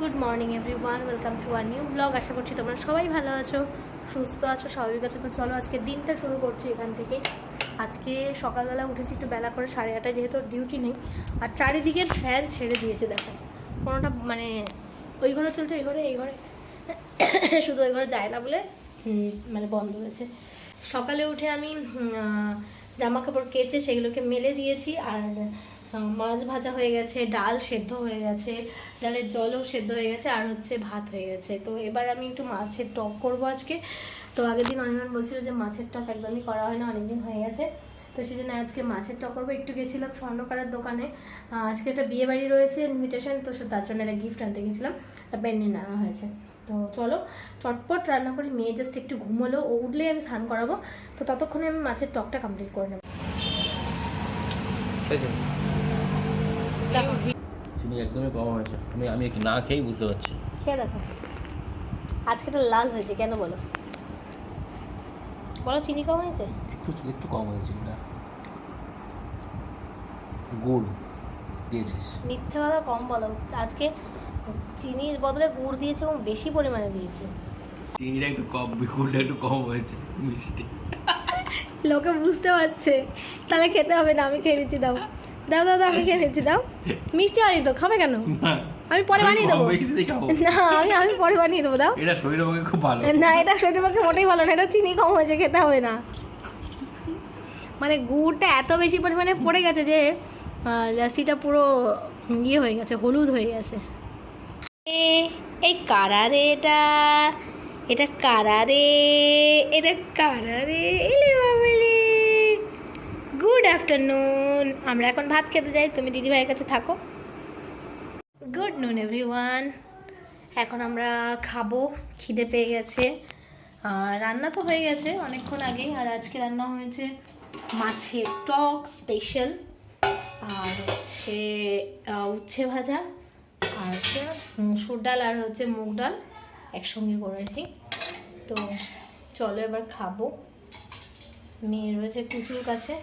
Good morning everyone welcome to our new vlog আশা করছি তোমরা সবাই ভালো আছো, সুস্থ আছো, স্বাভাবিক আছো। তো চলো আজকে দিনটা শুরু করছি এখান থেকে। আজকে সকালবেলা উঠেছি একটু বেলা করে, সাড়ে আটটায় যেহেতু ডিউটি নেই। আর চারিদিকের ফ্যান ছেড়ে দিয়েছে, দেখো। কোনোটা মানে ওই ঘরে চলছে, এই ঘরে এই ঘরে। শুধু ওই ঘরে যায় না বলে মানে বন্ধ হয়েছে। সকালে উঠে আমি জামা কাপড় কেচে সেগুলোকে মেলে দিয়েছি। আর মাছ ভাজা হয়ে গেছে, ডাল সেদ্ধ হয়ে গেছে, ডালের জলও সেদ্ধ হয়ে গেছে আর হচ্ছে ভাত হয়ে গেছে। তো এবার আমি একটু মাছের টক করব আজকে। তো আগের দিন অনির্বাণ বলছিল যে মাছের টক একদমই করা হয় না, অনেকদিন হয়ে গেছে। তো সেই জন্য আজকে মাছের টক করব। একটু গেছিলাম স্বর্ণকারের দোকানে। আজকে একটা বিয়ে বাড়ি রয়েছে ইনভিটেশন তো সে তার জন্য একটা গিফট আনতে গেছিলাম। পেন্ডেন্ট আনা হয়েছে। তো চলো, চটপট রান্না করি। মেয়ে জাস্ট একটু ঘুমোলো, ও উঠলেই আমি স্নান করাবো। তো ততক্ষণে আমি মাছের টকটা কমপ্লিট করে নেব। চিনি একদমই কম হয়েছে। আমি আমি না খেয়েই বুঝতে পারছি। খেয়ে দেখো। লাল হয়েছে কেন বলো? বলো চিনি কম হয়েছে? একটু একটু কম হয়েছে না গুড় দিয়েছিস। মিথ্যে কথা কম বলো। আজকে চিনির বদলে গুড় দিয়েছে এবং বেশি পরিমাণে দিয়েছে। চিনিটা একটু কম গুড়টা একটু কম হয়েছে মিষ্টি। লোকে বুঝতে পারছে। তাহলে খেতে হবে না আমি খেয়ে নিচ্ছি দাও। দাও দাও দাও আমি খেয়ে নিচ্ছি দাও। মিষ্টি হয়নি তো খাবে কেন? আমি পরে বানিয়ে দেবো। না আমি আমি পরে বানিয়ে দেবো দাও। এটা শরীরের পক্ষে খুব ভালো। না এটা শরীরের পক্ষে মোটেই ভালো না এটা চিনি কম হয়েছে খেতে হবে না। মানে গুড়টা এত বেশি পরিমাণে পড়ে গেছে যে লাসিটা পুরো ইয়ে হয়ে গেছে হলুদ হয়ে গেছে। এই কারা রে এটা? এটা কারা রে? এটা কারা রে? এলে বাবালে গুড আফটারনুন আমরা এখন ভাত খেতে যাই। তুমি দিদি ভাইয়ের কাছে থাকো। গুড নুন এভরিওয়ান এখন আমরা খাব। খিদে পেয়ে গেছে। রান্না তো হয়ে গেছে অনেকক্ষণ আগেই। আর আজকে রান্না হয়েছে মাছের টক স্পেশাল আর হচ্ছে উচ্ছে ভাজা। আর হচ্ছে মুসুর ডাল আর হচ্ছে মুগ ডাল একসঙ্গে করেছি। তো চলো এবার খাব। মেয়ে রয়েছে কুচুর কাছে।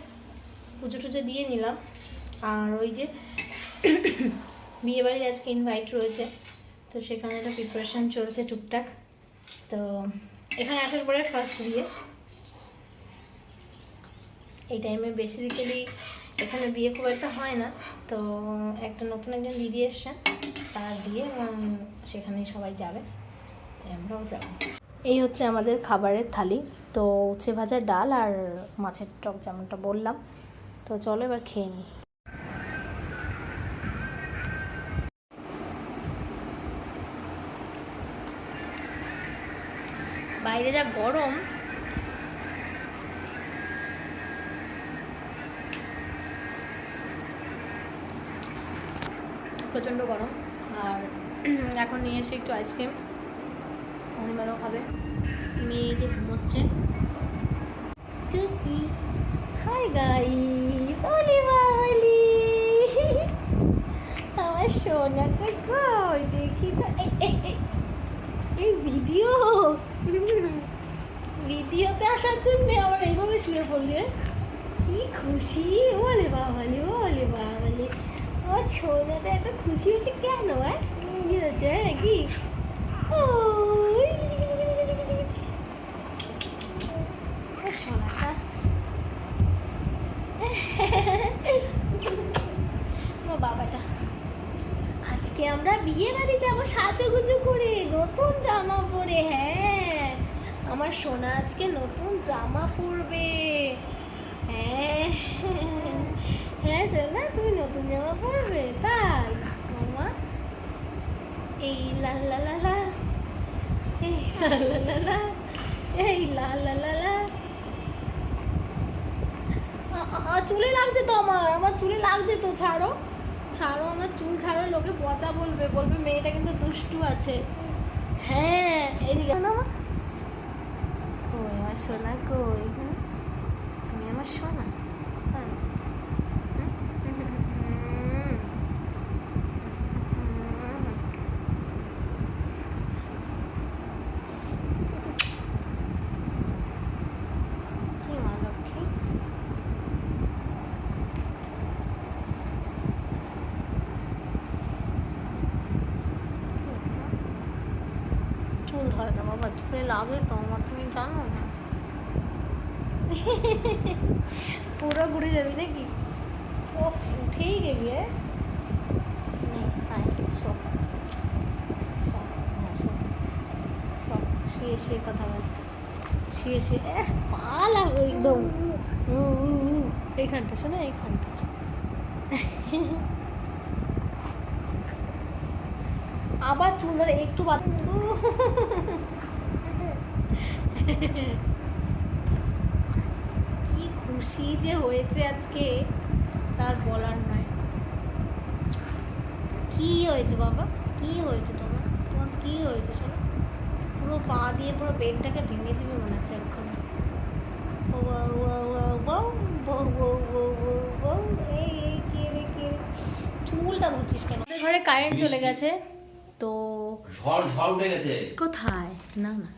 পুজো টুজো দিয়ে নিলাম। আর ওই যে বিয়ে বাড়ির আজকে ইনভাইট রয়েছে তো সেখানে একটা প্রিপারেশন চলছে টুকটাক। তো এখানে আসার পরে ফার্স্ট বিয়ে। এই টাইমে বেসিক্যালি এখানে বিয়ে খুব একটা হয় না। তো একটা নতুন একজন দিদি এসছেন তার বিয়ে উম, সেখানেই সবাই যাবে। আমরাও যাব। এই হচ্ছে আমাদের খাবারের থালি। তো উচ্ছে ভাজা ডাল আর মাছের টক যেমনটা বললাম। তো চলো এবার খেয়ে নিই। বাইরে যা গরম। প্রচণ্ড গরম। আর এখন নিয়ে এসে একটু আইসক্রিম। অনিমানও খাবে। মেয়ে যে ঘুমোচ্ছে। হাই গাইস ওলি বাবালি আমার সোনাটা কই? দেখি তো। এই ভিডিও। ভিডিওতে আসার জন্য আমার এইভাবে শুয়ে পড়লে কি খুশি। ওলে বাবালে ওলে বাবালে। ও, সোনাটা এত খুশি হচ্ছে কেন হ্যাঁ কি হচ্ছে নাকি? ওই ও সোনাটা ও বাবাটা আজকে আমরা বিয়ে বাড়ি যাব সাজুগুজু করে নতুন জামা পরে হ্যাঁ। আমার সোনা আজকে নতুন জামা পরবে। হ্যাঁ। হ্যাঁ সোনা, তুমি নতুন জামা পরবে? তাই? মামা? এই লা লা লা এই লা লা লা লা। এই লা লা লা চুলে লাগছে তো আমার? আমার চুলে লাগছে তো, ছাড়ো। ছাড়ো, আমার চুল ছাড়ো, লোকে পচা বলবে বলবে মেয়েটা কিন্তু দুষ্টু আছে। হ্যাঁ এদিকে কই, আমার সোনা কই? তুমি আমার সোনা হ্যাঁ হুম? হুম। হুম। কি মা লক্ষ্মী কি হচ্ছে? চুল ধরে চুলে লাগে তো আমার তুমি জানো? না পুরো ঘুরে যাবি নাকি? ও উঠেই হ্যাঁ হ্যাঁ। শো, শুয়ে পা লাগবে একদম। আবার চুল ধরে একটু বাদ কি খুশি যে হয়েছে আজকে তার বলার নয় কি হয়েছে বাবা কি হয়েছে তোমার তোমার কি হয়েছে শোনো পুরো পা দিয়ে পুরো পেটটাকে ভেঙে দিবে মনে হচ্ছে এখন চুলটা বুঝছিস কেন ঘরে কারেন্ট চলে গেছে তো কোথায় না না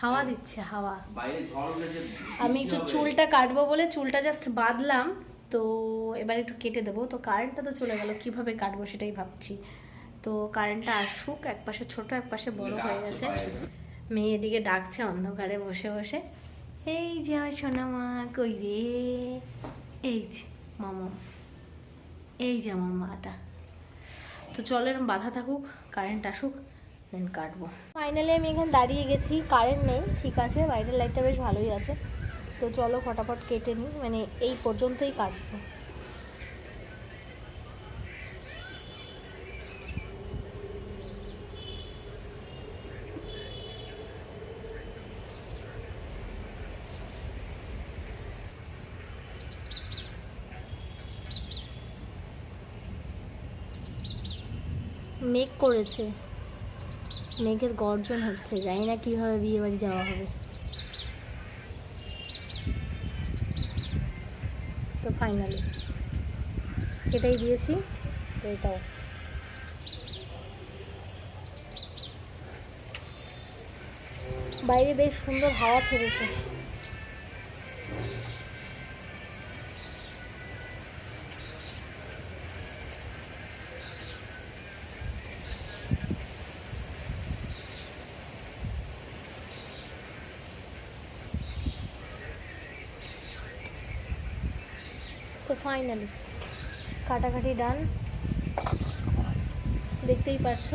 হাওয়া দিচ্ছে হাওয়া। বাইরে ঝড় উঠেছে আমি একটু চুলটা কাটবো বলে চুলটা জাস্ট বাঁধলাম তো এবার একটু কেটে দেবো। তো কারেন্টটা তো চলে গেল কীভাবে কাটবো সেটাই ভাবছি। তো কারেন্টটা আসুক এক পাশে ছোট এক পাশে বড় হয়ে গেছে। মেয়ে এদিকে ডাকছে অন্ধকারে বসে বসে। এই যে আমার সোনা মা কই রে? এই যে মামা। এই যে আমার মাটা। তো চলো এরকম বাধা থাকুক কারেন্ট আসুক। দেন কাটবো। ফাইনালি আমি এখানে দাঁড়িয়ে গেছি কারেন্ট নেই, ঠিক আছে, বাইরের লাইটটা বেশ ভালোই আছে। তো চলো ফটাফট কেটে নিই মানে এই পর্যন্তই কাটবো। মেঘ করেছে। মেঘের গর্জন হচ্ছে, জানি না কীভাবে বিয়ে বাড়ি যাওয়া হবে। তো ফাইনালি এটাই দিয়েছি, তো এটাও। বাইরে বেশ সুন্দর হাওয়া ছেড়েছে। তো ফাইনালি কাটাকাটি ডান দেখতেই পাচ্ছ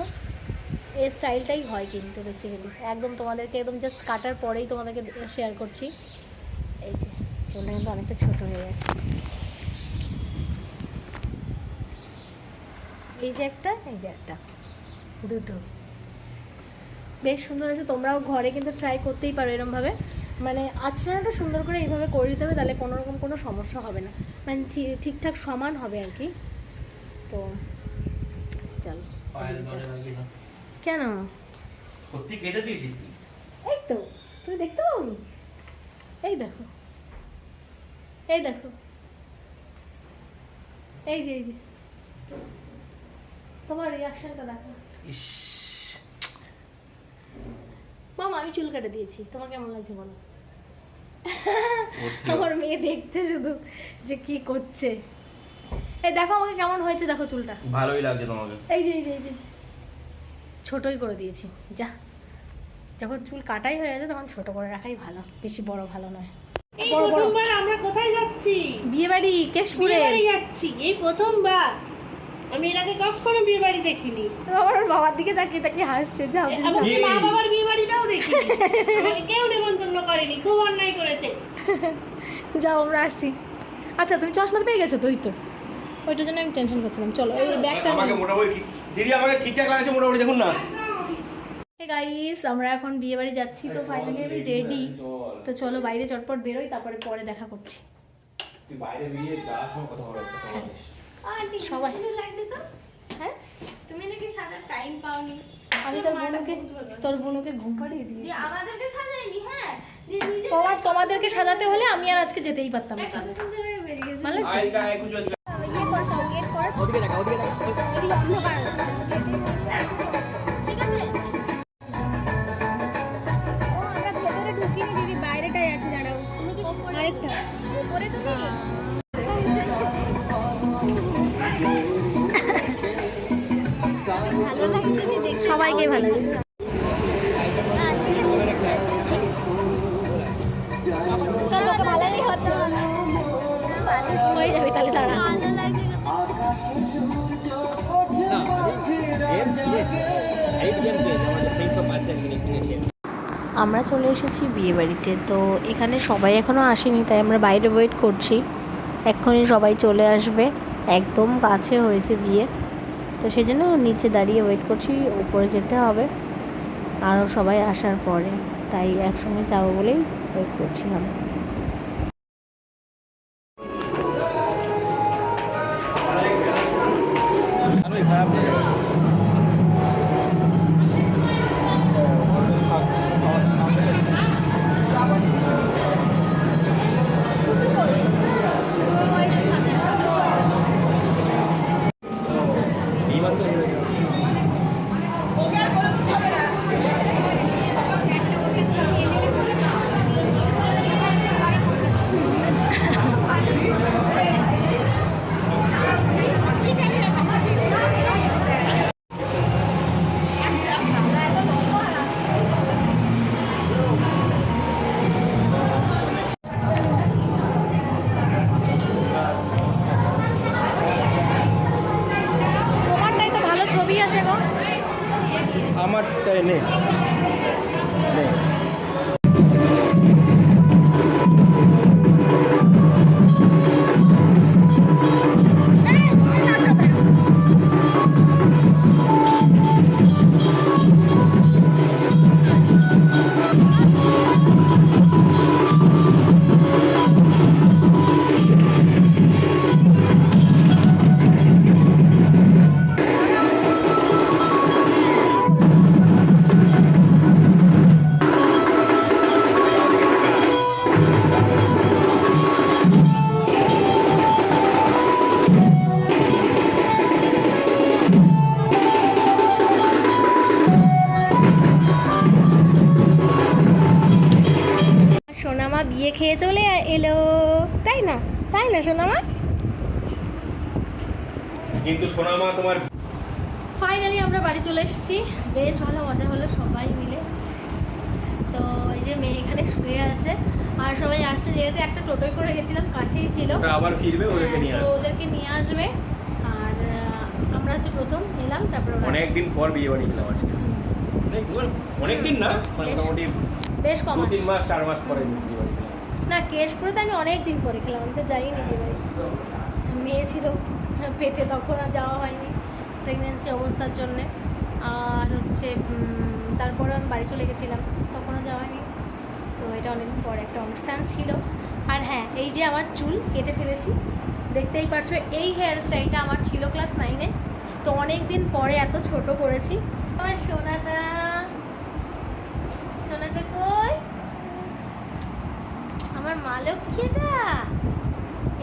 এই স্টাইলটাই হয় কিন্তু বেসিক্যালি একদম তোমাদেরকে একদম জাস্ট কাটার পরেই তোমাদেরকে শেয়ার করছি। এই যে, চুলটা কিন্তু অনেকটা ছোট হয়ে গেছে। এই যে একটা, এই যে একটা। দুটো। বেশ সুন্দর আছে তোমরাও ঘরে কিন্তু ট্রাই করতেই পারো এরমভাবে। মানে আচরণটা সুন্দর করে এইভাবে করে দিতে হবে তাহলে কোনো রকম কোনো সমস্যা হবে না। মানে ঠিকঠাক সমান হবে আর কি। তো চলো। কেন? সত্যি কেটে দিয়েছিস এই তো তুমি দেখতে পাওনি? এই দেখো। এই দেখো। এই যে এই যে। তোমার রিয়াকশনটা দেখো। ইস। মামা আমি চুল কেটে দিয়েছি। তোমার কেমন লাগছে বলো? আমার মেয়ে দেখছে শুধু যে কি করছে। এই দেখো আমাকে কেমন হয়েছে দেখো চুলটা। ভালোই লাগছে তোমাকে। এই যে এই যে এই যে। ছোটই করে দিয়েছি। যা। যখন চুল কাটাই হয়ে গেছে তখন ছোট করে রাখাই ভালো। বেশি বড় ভালো নয়। এই বড়, বড়। প্রথমবার আমরা কোথায় যাচ্ছি? বিয়ে বাড়ি কেশপুরে। বিয়ে বাড়ি যাচ্ছি। এই প্রথমবার। আমি এর আগে কখনো বিয়ে বাড়ি দেখিনি। আমার বাবার দিকে তাকিয়ে তাকিয়ে হাসছে। যাও? মা বাবার কেউ নেমন্তন্ন করেনি খুব অন্যায় করেছে। যাও আমরা আসছি। আচ্ছা তুমি চশমা পেয়ে গেছো তুই তো। ওইটার জন্য আমি টেনশন করছিলাম। চলো এই ব্যাগটা আমাকে মোটামুটি দিদি আমাকে ঠিকঠাক লাগছে মোটামুটি দেখুন না। গাইস আমরা এখন বিয়ে বাড়ি যাচ্ছি তো ফাইনালি আমি রেডি তো চলো বাইরে চটপট বেরোই তারপরে পরে দেখা করছি। বলো সবাই। হ্যাঁ? তুমি নাকি সাদা টাইম পাওনি? আমি তোর বোনকে তোর বোনকে ঘুম পাড়িয়ে দিই আমাদেরকে সাজাইনি হ্যাঁ? তোমার তোমাদেরকে সাজাতে হলে আমি আর আজকে যেতেই পারতাম না। ভালো সবাইকে ভালো আমরা চলে এসেছি বিয়ে বাড়িতে তো এখানে সবাই এখনও আসেনি তাই আমরা বাইরে ওয়েট করছি। এক্ষুনি সবাই চলে আসবে। একদম কাছে হয়েছে বিয়ে। তো সেই জন্য নিচে দাঁড়িয়ে ওয়েট করছি, উপরে যেতে হবে। আরও সবাই আসার পরে, তাই একসঙ্গে যাব বলেই ওয়েট করছিলাম। ADN. সোনামা বিয়ে খেয়ে চলে এলো। তাই না? তাই না সোনামা কিন্তু সোনামা তোমার ফাইনালি আমরা বাড়ি চলে এসেছি। বেশ ভালো মজা হলো সবাই মিলে। তো এই যে মেয়ে এখানে শুয়ে আছে। আর সবাই আসছে যেহেতু একটা টোটোয় করে গেছিলাম কাছেই ছিল। আবার ফিরবে ওদেরকে নিয়ে আসবে। ওদেরকে নিয়ে আসবে। আর আমরা হচ্ছে প্রথম এলাম তারপর অনেকদিন পর বিয়ে বাড়ি গেলাম আজকে। অনেক অনেকদিন না? মানে মোটামুটি বেশ কম তিন মাস চার মাস পরে না কেশপুরে তো আমি অনেক দিন পরে খেলাম আমি তো যাইনি মেয়ে ছিল পেটে তখন আর যাওয়া হয়নি প্রেগনেন্সি অবস্থার জন্যে। আর হচ্ছে তারপরে আমি বাড়ি চলে গেছিলাম তখনও যাওয়া হয়নি। তো এটা অনেকদিন পরে একটা অনুষ্ঠান ছিল। আর হ্যাঁ এই যে আমার চুল কেটে ফেলেছি দেখতেই পাচ্ছ এই হেয়ার স্টাইলটা আমার ছিল ক্লাস নাইনে তো অনেক দিন পরে এত ছোট করেছি। আমার সোনাটা কই আমার মা লক্ষ্মী এটা?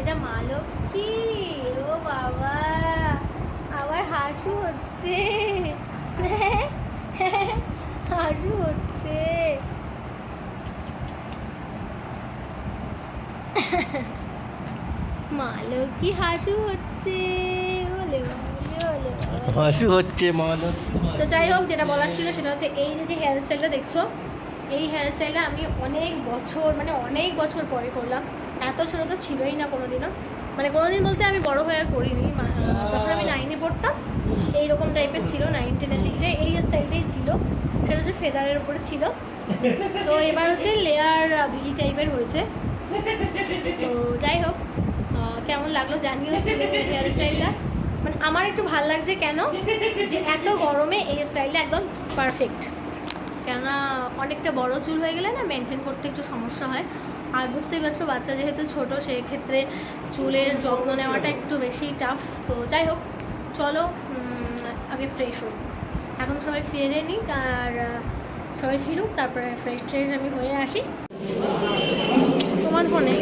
এটা মা লক্ষ্মী। ও বাবা আবার হাসু হচ্ছে। হাসু হচ্ছে। মা লক্ষ্মী হাসু হচ্ছে। হাসি হচ্ছে মা তো যাই হোক যেটা বলার ছিল সেটা হচ্ছে এই যে যে হেয়ার স্টাইলটা দেখছ এই হেয়ার স্টাইলটা আমি অনেক বছর মানে অনেক বছর পরে করলাম। এত ছোটো তো ছিলই না কোনোদিনও। মানে কোনোদিন বলতে আমি বড় হয়ে আর করিনি। যখন আমি নাইনে পড়তাম, এইরকম টাইপের ছিল নাইন টেনের দিকে। এই স্টাইলটাই ছিল। সেটা হচ্ছে ফেদারের উপরে ছিল। তো এবার হচ্ছে লেয়ার ভি টাইপের হয়েছে। তো যাই হোক কেমন লাগল জানিও হেয়ার স্টাইলটা মানে আমার একটু ভালো লাগছে কেন? যে এত গরমে এই স্টাইলটা একদম পারফেক্ট কেননা অনেকটা বড় চুল হয়ে গেলে না মেনটেন করতে একটু সমস্যা হয়। আর বুঝতেই পারছ, বাচ্চা যেহেতু ছোট, সেক্ষেত্রে চুলের যত্ন নেওয়াটা একটু বেশি টাফ তো যাই হোক, চলো আগে ফ্রেশ হই। এখন সবাই ফিরে নিক, আর সবাই ফিরুক, তারপরে ফ্রেশ ট্রেশ আমি হয়ে আসি। তোমার ফোনে